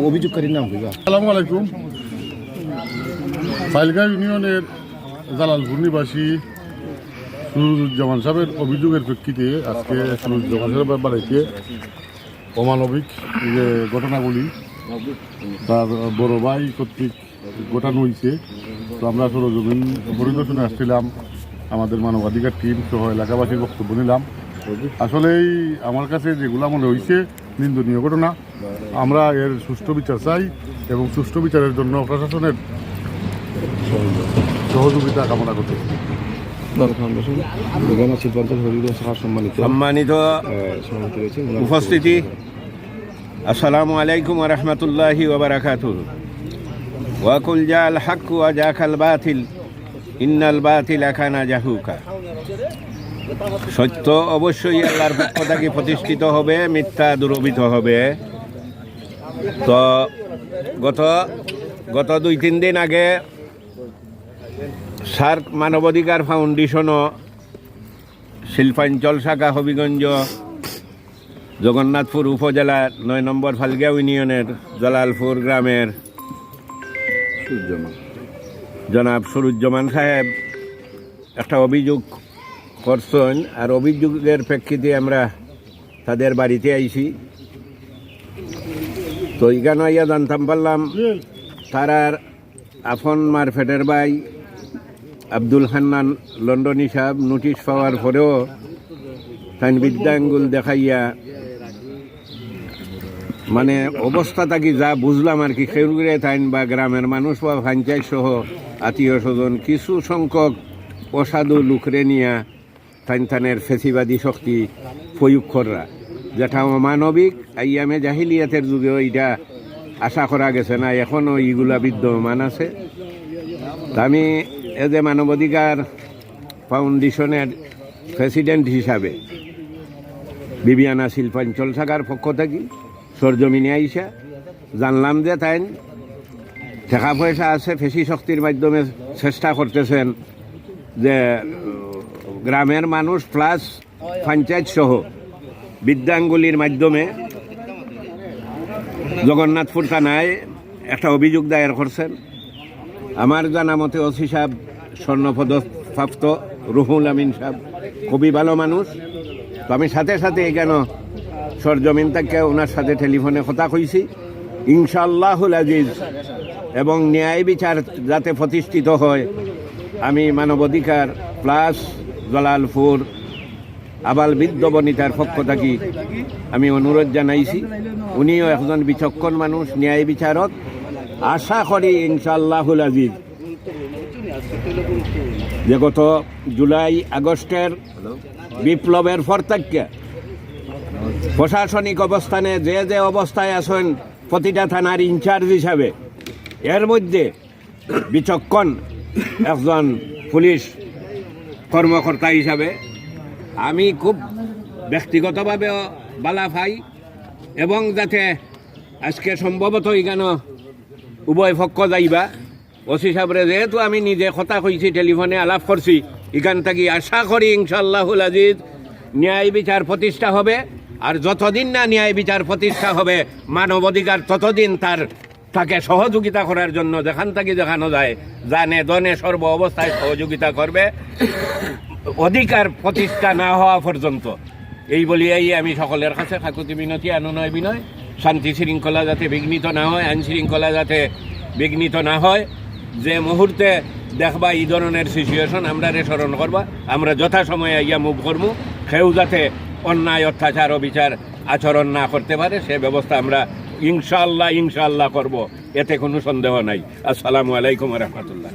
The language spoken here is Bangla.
অভিযোগকারীর নাম কইবা আসসালামু আলাইকুম ফাইলগাঁ ইউনিয়নের জালালপুর নিবাসী সুরুজ্জামান সাহেবের অভিযোগের প্রেক্ষিতে আজকে সুরুজ্জামান সাহেবের বাড়িতে অমানবিক যে ঘটনাগুলি, তার বড় ভাই কর্তৃক ঘটানো হয়েছে। তো আমরা সরজমিন পরিদর্শনে আসছিলাম, আমাদের মানবাধিকার টিম সহ এলাকাবাসীর বক্তব্য নিলাম। আসলেই আমার কাছে যেগুলা মনে হয়েছে, নিন্দনীয় ঘটনা। আমরা এর সুষ্ঠু বিচার চাই এবং সুষ্ঠু বিচারের জন্য প্রশাসনের সহযোগিতা কামনা শিল্পাঞ্চল শাখার সম্মানিত সম্মানিত আহ, রয়েছে উপস্থিতি। আসসালামু আলাইকুম রহমতুল্লাহি ওবরাকাতু ওয়াকুল জাল হক ওয়া জাকাল বাতিল ইন্নাল বাতিল আখানা জাহুকা। সত্য অবশ্যই আল্লাহর পক্ষ থেকে প্রতিষ্ঠিত হবে মিথ্যা দুরবিত হবে। তো গত গত দুই তিন দিন আগে সার্ক মানবাধিকার ফাউন্ডেশনও শিল্পাঞ্চল শাখা হবিগঞ্জ, জগন্নাথপুর উপজেলার নয় নম্বর ফালগিয়া ইউনিয়নের, জালালপুর গ্রামের জনাব সুরুজ্জামান সাহেব একটা অভিযোগ করছেন আর অভিযোগের প্রেক্ষিতে আমরা তাদের বাড়িতে আইছি। তো এখানে ইয়া জানতাম পারলাম, তারার আফন মারফেটের ভাই আব্দুল হান্নান লন্ডনী সাহেব নোটিশ পাওয়ার পরেও তাই বিদ্যাঙ্গুল দেখাইয়া মানে অবস্থা থাকি যা বুঝলাম আর কি সেগুলো তাইন বা গ্রামের মানুষ বা পঞ্চায়েত সহ আত্মীয় স্বজন কিছু সংখ্যক অসাধু লুকরে নিয়া তাইন থানের ফেসিবাদী শক্তি প্রয়োগ করা। যেটা অমানবিক, আইয়ামে জাহিলিয়াতের যুগেও এটা আশা করা গেছে না এখনও ইগুলা বিদ্যমান আছে। আমি এজ এ মানবাধিকার ফাউন্ডেশনের প্রেসিডেন্ট হিসাবে বিবিয়ানা শিল্পাঞ্চল শাখার পক্ষ থেকে সরজমিনে আইসা জানলাম যে তাই টাকা পয়সা আছে, ফেসি শক্তির মাধ্যমে চেষ্টা করতেছেন যে, গ্রামের মানুষ প্লাস পঞ্চায়েত সহ বিদ্যাঙ্গুলির মাধ্যমে জগন্নাথপুর থানায় একটা অভিযোগ দায়ের করছেন। আমার জানা মতে ওসি সাহেব স্বর্ণপদপ্রাপ্ত রুহুল আমিন সাহেব খুবই ভালো মানুষ। তো আমি সাথে সাথে কেন সরজমিন তাকে ওনার সাথে টেলিফোনে কথা কইছি। ইনশাল্লাহুল আজিজ, এবং ন্যায় বিচার যাতে প্রতিষ্ঠিত হয়, আমি মানবাধিকার প্লাস জলালপুর আবাল বৃদ্ধ বনিতার পক্ষ থাকি আমি অনুরোধ জানাইছি। উনিও একজন বিচক্ষণ মানুষ, ন্যায় বিচারক। আশা করি ইনশাল্লাহুল আজিজ যে গত জুলাই আগস্টের বিপ্লবের পর থেকে প্রশাসনিক অবস্থানে যে যে অবস্থায় আছেন প্রতিটা থানার ইনচার্জ হিসাবে এর মধ্যে বিচক্ষণ একজন পুলিশ কর্মকর্তা হিসাবে আমি খুব ব্যক্তিগতভাবেও বালা পাই এবং যাতে আজকে সম্ভবত এখানে উভয় পক্ষ যাইবা ওসি সাহেবরে, যেহেতু আমি নিজে কথা কইছি, টেলিফোনে আলাপ করছি এখান থেকে আশা করি ইনশাল্লাহুল আজিজ ন্যায় বিচার প্রতিষ্ঠা হবে। আর যতদিন না ন্যায় বিচার প্রতিষ্ঠা হবে মানবাধিকার ততদিন তার তাকে সহযোগিতা করার জন্য যেখান থেকে দেখানো যায়, জানে দনে সর্ব অবস্থায় সহযোগিতা করবে। অধিকার প্রতিষ্ঠা না হওয়া পর্যন্ত। এই বলিয়াই আমি সকলের কাছে কাকুতি বিনতি, আননয় বিনয়। শান্তি শৃঙ্খলা যাতে বিঘ্নিত না হয়, আইন শৃঙ্খলা যাতে বিঘ্নিত না হয়। যে মুহূর্তে দেখবা এই ধরনের সিচুয়েশন আমরা রেসরণ করবা, আমরা যথাসময়ে ইয়া মুভ করব সেও যাতে অন্যায়, অত্যাচার, অবিচার বিচার আচরণ না করতে পারে, সে ব্যবস্থা আমরা ইনশাল্লাহ ইনশাল্লাহ করব, এতে কোনো সন্দেহ নাই। আসসালামু আলাইকুম রহমতুল্লাহ।